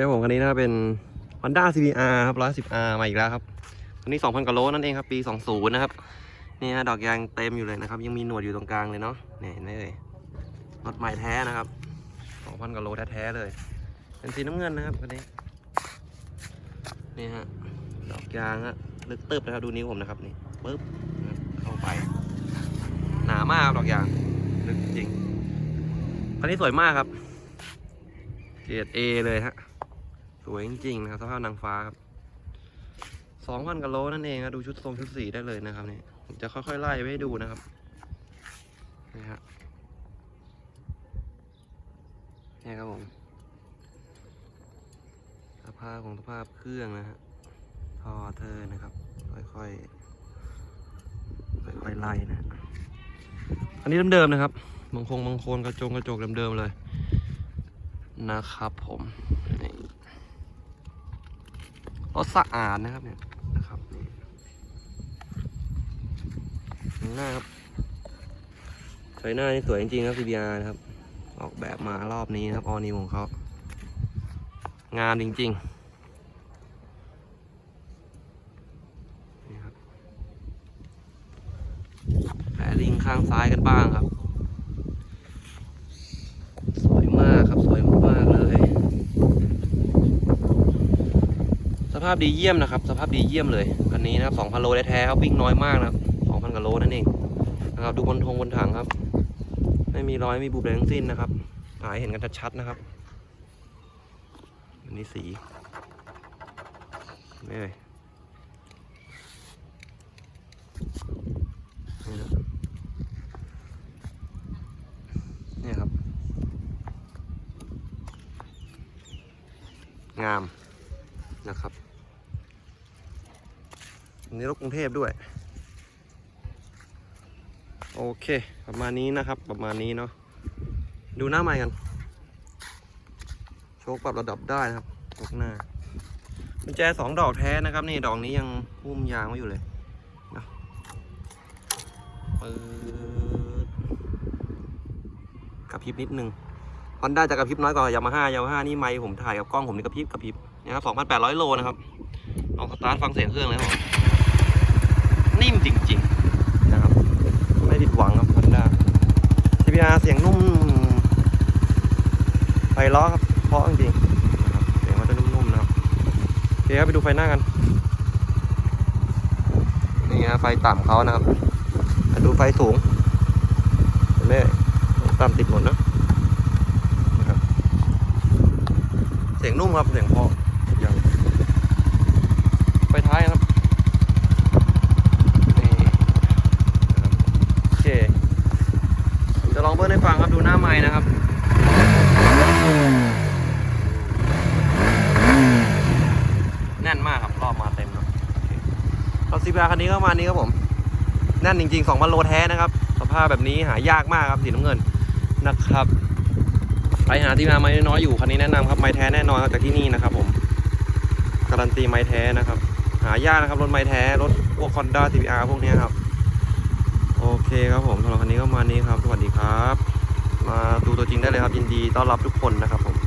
ครับผมคันนี้นะครับเป็น Honda CBR ครับ 110R มาอีกแล้วครับคันนี้ 2,000กว่าโลนั่นเองครับ ปี 20 นะครับ นี่ฮะดอกยางเต็มอยู่เลยนะครับ ยังมีหนวดอยู่ตรงกลางเลยเนาะนี่เห็นไหมเอ่ยรถใหม่แท้นะครับ 2,000กว่าโลแท้ๆเลย เป็นสีน้ำเงินนะครับคันนี้ นี่ฮะ ดอกยางฮะลึกเตึบนะครับ ดูนิ้วผมนะครับนี่ปึ๊บเข้าไป หนามากดอกยางลึกจริงคันนี้สวยมากครับเกรด A เลยฮะ วยจริงๆนะครับสภาพนางฟ้าครับสองพันกิโลนั่นเองครับดูชุดทรงชุดสีได้เลยนะครับนี่ผมจะค่อยๆไล่ไปให้ดูนะครับนี่ฮะนี่ครับผมสภาพของสภาพเครื่องนะฮะท่อเธอนะครับ ค่อยๆค่อยๆไล่นะอันนี้เดิมๆนะครับบางคงบางคนกระจงกระจกเดิมๆเลยนะครับผม รถสะอาดนะครับเนี่ยนะครับนี่หน้าครับไฟหน้านี่สวยจริงๆครับ CBR นะครับ ออกแบบมารอบนี้นะครับออนิวของเขางานจริงๆนี่ครับแผลลิงข้างซ้ายกันบ้างครับ สวยมากครับสวยมากๆเลย ส ภาพดีเยี่ยมนะครับ สภาพดีเยี่ยมเลยคันนี้นะครับ2,000โลแท้ๆครับวิ่งน้อยมากนะครับ2,000กิโลนั่นเองนะครับดูบนทงบนถังครับ ไม่มีรอยไม่มีบุบอะไรทั้งสิ้นนะครับหายเห็นกันชัดๆนะครับอันนี้สีนี่เลยนี่นะนี่ครับ งามนะครับ นนี้รถกรุงเทพด้วย โอเค ประมาณนี้นะครับ ประมาณนี้เนาะ ดูหน้าใหม่กัน โชคปรับระดับได้นะครับตกหน้ากุญแจสองดอกแท้นะครับ นี่ดอกนี้ยังหุ้มยางไว้อยู่เลยนะเปิดกระพริบนิดนึงฮอนด้าจะกระพริบน้อยกว่ายามาฮ่ายามาฮ่านี่ไมค์ผมถ่ายกับกล้องผมนี่กระพริบกระพริบนี่ยครับ2,800โลนะครับลองสตาร์ทฟังเสียงเครื่องเลยครับผมนิ่มจริง ๆ นะครับ ไม่ผิดหวังครับฮอนด้า CBR เสียงนุ่มไฟล้อครับเพราะจริงนะครับเสียงมันจะนุ่มๆนะครับโอเคครับไปดูไฟหน้ากันนี่ฮะไฟต่ำเขานะครับมาดูไฟสูงเห็นไหมต่ำติดหมดนะเสียงนุ่มครับเสียงเพราะอย่างไปท้ายครับนี่นะครับโอเคจะลองเบิ้ลให้ฟังครับดูหน้าไม้นะครับ แน่นมากครับรอบมาเต็มครับโอเรถซีบาคันนี้ก็ประมานี้ครับผมแน่นจริงๆ2 0 0โลแท้นะครับสภาพแบบนี้หายากมากครับสีน้ำเงินนะครับไปหาที่มาไม้น้อยอยู่คันนี้แนะนำครับไม้แท้แน่นอนจากที่นี่นะครับ ผมการันตีไม้แท้นะครับ หายากนะครับรถไม้แท้รถพวก Honda CBR พวกนี้ครับโอเคครับผมสำหรับคันนี้ก็มานี้ครับสวัสดีครับ มาดูตัวจริงได้เลยครับยินดีต้อนรับทุกคนนะครับผม